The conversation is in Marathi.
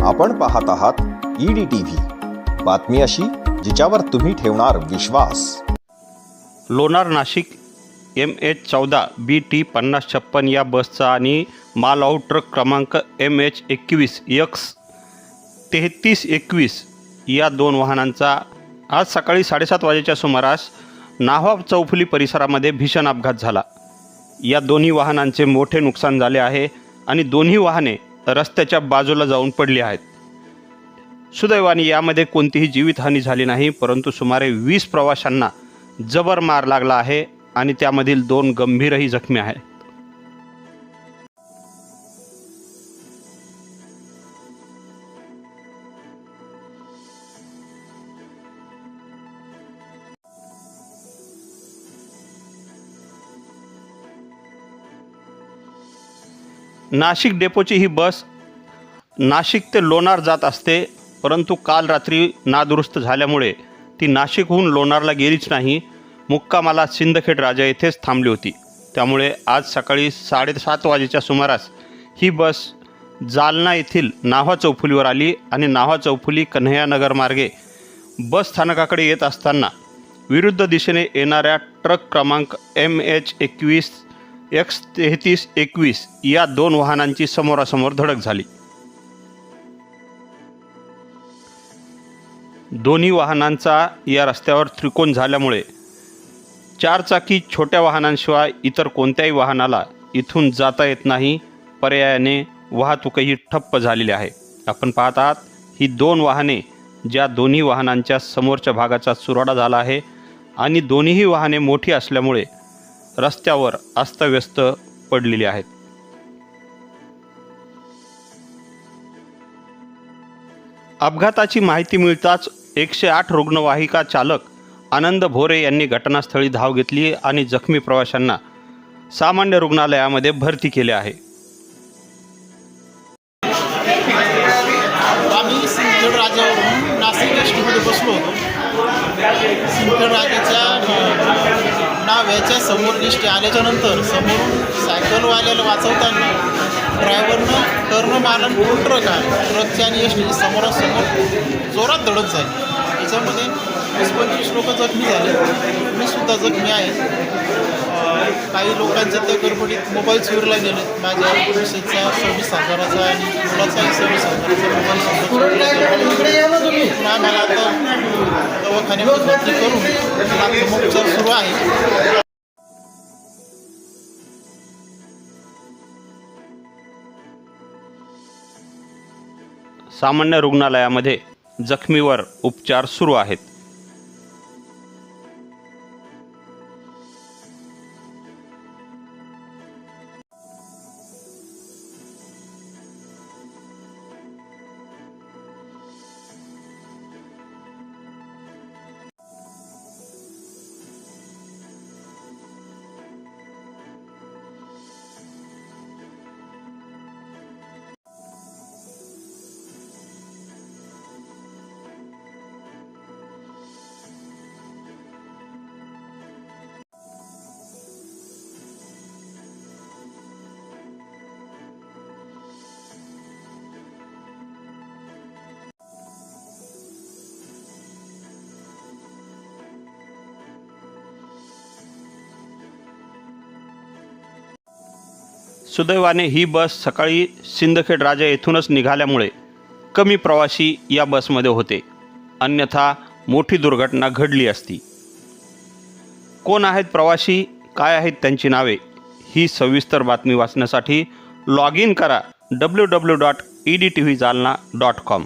आपण पाहत आहात ईडी टीव्ही बातमी अशी जिच्यावर तुम्ही ठेवणार विश्वास. लोणार नाशिक एम एच चौदा बी टी पन्नास छप्पन या बसचा आणि माल आऊट ट्रक क्रमांक एम एच एकवीस यक्स तेहतीस एकवीस या दोन वाहनांचा आज सकाळी साडेसात वाजेच्या सुमारास नाव्हा चौफुली परिसरामध्ये भीषण अपघात झाला. या दोन्ही वाहनांचे मोठे नुकसान झाले आहे आणि दोन्ही वाहने रस्त्याच्या बाजूला जाऊन पडली आहेत. सुदैवाने यामध्ये कोणतीही जीवितहानी झाली नाही परंतु सुमारे वीस प्रवाशांना जबर मार लागला आहे आणि त्यामधील दोन गंभीरही जखमी आहेत. नाशिक डेपोची ही बस नाशिक ते लोणार जात असते परंतु काल रात्री नादुरुस्त झाल्यामुळे ती नाशिकहून लोणारला गेलीच नाही. मुक्कामाला सिंदखेड राजा येथेच थांबली होती. त्यामुळे आज सकाळी साडेसात वाजेच्या सुमारास ही बस जालना येथील नाव्हा चौफुलीवर आली आणि नाव्हा चौफुली कन्हैयानगर मार्गे बस स्थानकाकडे येत असताना विरुद्ध दिशेने येणाऱ्या ट्रक क्रमांक एम एच एकवीस एक्स तेहतीस एकवीस या दोन वाहनांची समोरासमोर धडक झाली. दोन्ही वाहनांचा या रस्त्यावर त्रिकोण झाल्यामुळे चारचाकी छोट्या वाहनांशिवाय इतर कोणत्याही वाहनाला इथून जाता येत नाही. पर्यायाने वाहतूकही ठप्प झालेली आहे. आपण पाहत आहात ही दोन वाहने ज्या दोन्ही वाहनांच्या समोरच्या भागाचा चुराडा झाला आहे आणि दोन्हीही वाहने मोठी असल्यामुळे रस्त्यावर अस्तव्यस्त पडलेली आहेत. अपघाताची माहिती मिळताच एकशे आठ रुग्णवाहिका चालक आनंद भोरे यांनी घटनास्थळी धाव घेतली आणि जखमी प्रवाशांना सामान्य रुग्णालयामध्ये भरती केले आहे. आम्ही सिंदखेड राजावरून नाशिक बसलो होतो. सिंदखेड राजाच्या अ, नाव्याच्या समोर एस टी आल्याच्यानंतर समोरून सायकलवाल्याला वाचवताना ड्रायव्हरनं टर्न मारलं फुल ट्रक आहे ट्रकच्या आणि एस टी समोरासमोर जोरात धडक झाली. याच्यामध्ये वीस पंचवीस लोक जखमी झाले. मी सुद्धा जखमी आहे. काही लोकांच्या त्या गडबडीत मोबाईल चोरीला गेले. माझ्या मिसेसचा सव्वीस हजाराचा आणि मुलाचाही सव्वीस हजाराचा मोबाईल चोरीला गेला. पण आम्हाला आता दवाखान्यामध्ये भरती करून उपचार सुरू आहे. सामान्य रुग्णालयामध्ये जखमीवर उपचार सुरू आहेत. सुदैवाने ही बस सकाळी सिंदखेड राजा येथूनच निघाल्यामुळे कमी प्रवासी या बसमध्ये होते. अन्यथा मोठी दुर्घटना घडली असती. कोण आहेत प्रवासी? काय आहेत त्यांची नावे? ही सविस्तर बातमी वाचण्यासाठी लॉग इन करा W W dot E D T V Jalna dot com